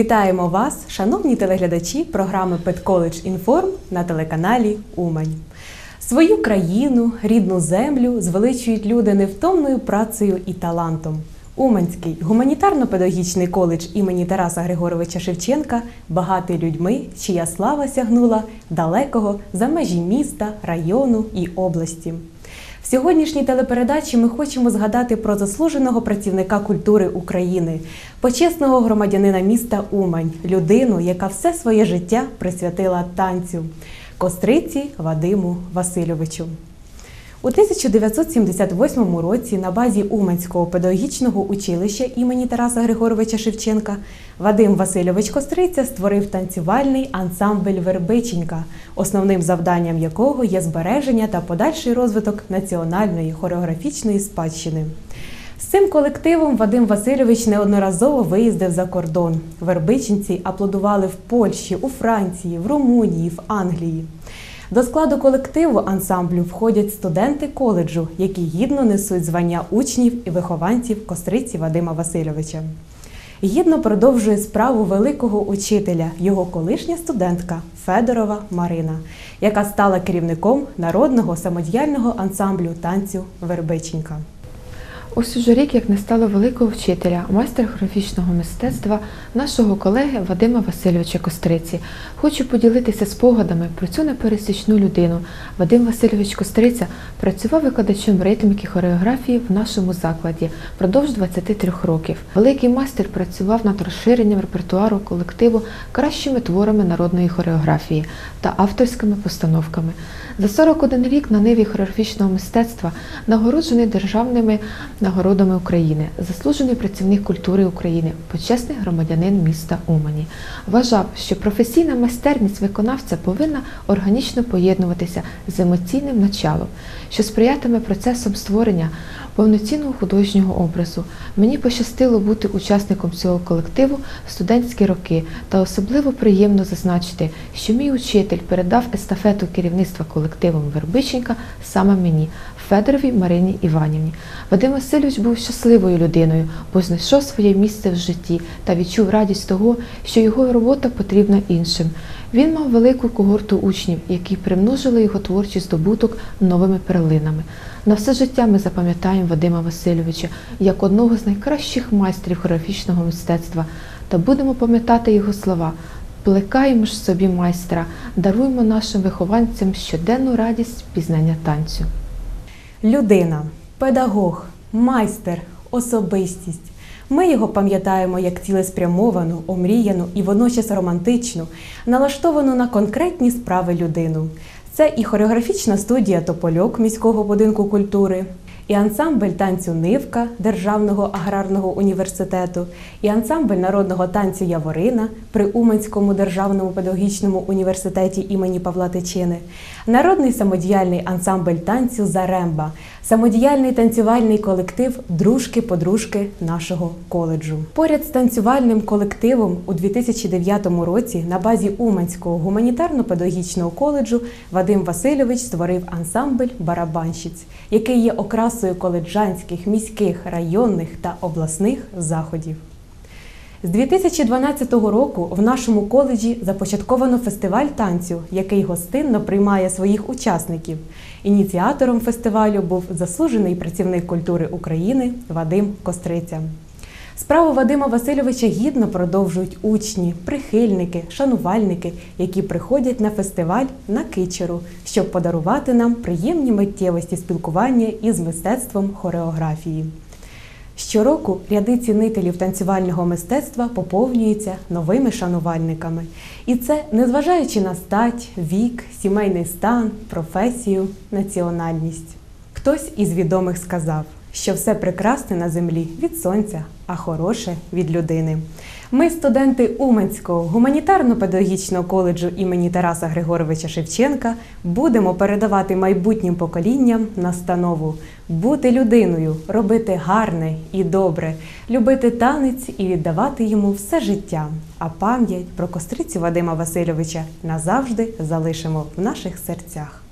Вітаємо вас, шановні телеглядачі програми Педколедж Інформ на телеканалі Умань. Свою країну, рідну землю звеличують люди невтомною працею і талантом. Уманський гуманітарно-педагогічний коледж імені Тараса Григоровича Шевченка багатий людьми, чия слава сягнула далекого за межі міста, району і області. В сьогоднішній телепередачі ми хочемо згадати про заслуженого працівника культури України, почесного громадянина міста Умань, людину, яка все своє життя присвятила танцю, костриці Вадиму Васильовичу. У 1978 році на базі Уманського педагогічного училища імені Тараса Григоровича Шевченка Вадим Васильович Костриця створив танцювальний ансамбль Вербиченька, основним завданням якого є збереження та подальший розвиток національної хореографічної спадщини. З цим колективом Вадим Васильович неодноразово виїздив за кордон. Вербичинці аплодували в Польщі, у Франції, в Румунії, в Англії. До складу колективу ансамблю входять студенти коледжу, які гідно несуть звання учнів і вихованців костриці Вадима Васильовича. Гідно продовжує справу великого учителя, його колишня студентка Федорова Марина, яка стала керівником народного самодіяльного ансамблю танцю Вербиченька. Ось уже рік, як не стало великого вчителя, майстра графічного мистецтва, нашого колеги Вадима Васильовича Костриці. Хочу поділитися спогадами про цю непересічну людину. Вадим Васильович Костриця працював викладачем ритміки хореографії в нашому закладі впродовж 23 років. Великий майстер працював над розширенням репертуару колективу кращими творами народної хореографії та авторськими постановками. За 41 рік на ниві хореографічного мистецтва нагороджений державними нагородами України, заслужений працівник культури України, почесний громадянин міста Умані. Вважав, що професійна майстерність виконавця повинна органічно поєднуватися з емоційним началом, що сприятиме процесам створення повноцінного художнього образу. Мені пощастило бути учасником цього колективу в студентські роки, та особливо приємно зазначити, що мій учитель передав естафету керівництва колективом Вербиченька саме мені, Федоровій Марині Іванівні. Вадим Васильович був щасливою людиною, бо знайшов своє місце в житті та відчув радість того, що його робота потрібна іншим. Він мав велику когорту учнів, які примножили його творчий здобуток новими перлинами. На все життя ми запам'ятаємо Вадима Васильовича як одного з найкращих майстрів хореографічного мистецтва та будемо пам'ятати його слова. Плекаємо ж собі майстра, даруємо нашим вихованцям щоденну радість пізнання танцю. Людина, педагог, майстер, особистість. Ми його пам'ятаємо як цілеспрямовану, омріяну і водночас романтичну, налаштовану на конкретні справи людину. Це і хореографічна студія Топольок міського будинку культури, і ансамбль танцю Нивка Державного аграрного університету, і ансамбль народного танцю Яворина при Уманському державному педагогічному університеті імені Павла Тичини, народний самодіяльний ансамбль танцю Заремба, самодіяльний танцювальний колектив Дружки-подружки нашого коледжу. Поряд з танцювальним колективом у 2009 році на базі Уманського гуманітарно-педагогічного коледжу Вадим Васильович створив ансамбль барабанщиць, який є окрасою коледжанських, міських, районних та обласних заходів. З 2012 року в нашому коледжі започатковано фестиваль танцю, який гостинно приймає своїх учасників. Ініціатором фестивалю був заслужений працівник культури України Вадим Костриця. Справу Вадима Васильовича гідно продовжують учні, прихильники, шанувальники, які приходять на фестиваль на кичеру, щоб подарувати нам приємні миттєвості спілкування із мистецтвом хореографії. Щороку ряди цінителів танцювального мистецтва поповнюються новими шанувальниками. І це незважаючи на стать, вік, сімейний стан, професію, національність. Хтось із відомих сказав, що все прекрасне на землі від сонця, а хороше від людини. Ми, студенти Уманського гуманітарно-педагогічного коледжу імені Тараса Григоровича Шевченка, будемо передавати майбутнім поколінням настанову бути людиною, робити гарне і добре, любити танець і віддавати йому все життя. А пам'ять про кострицю Вадима Васильовича назавжди залишимо в наших серцях.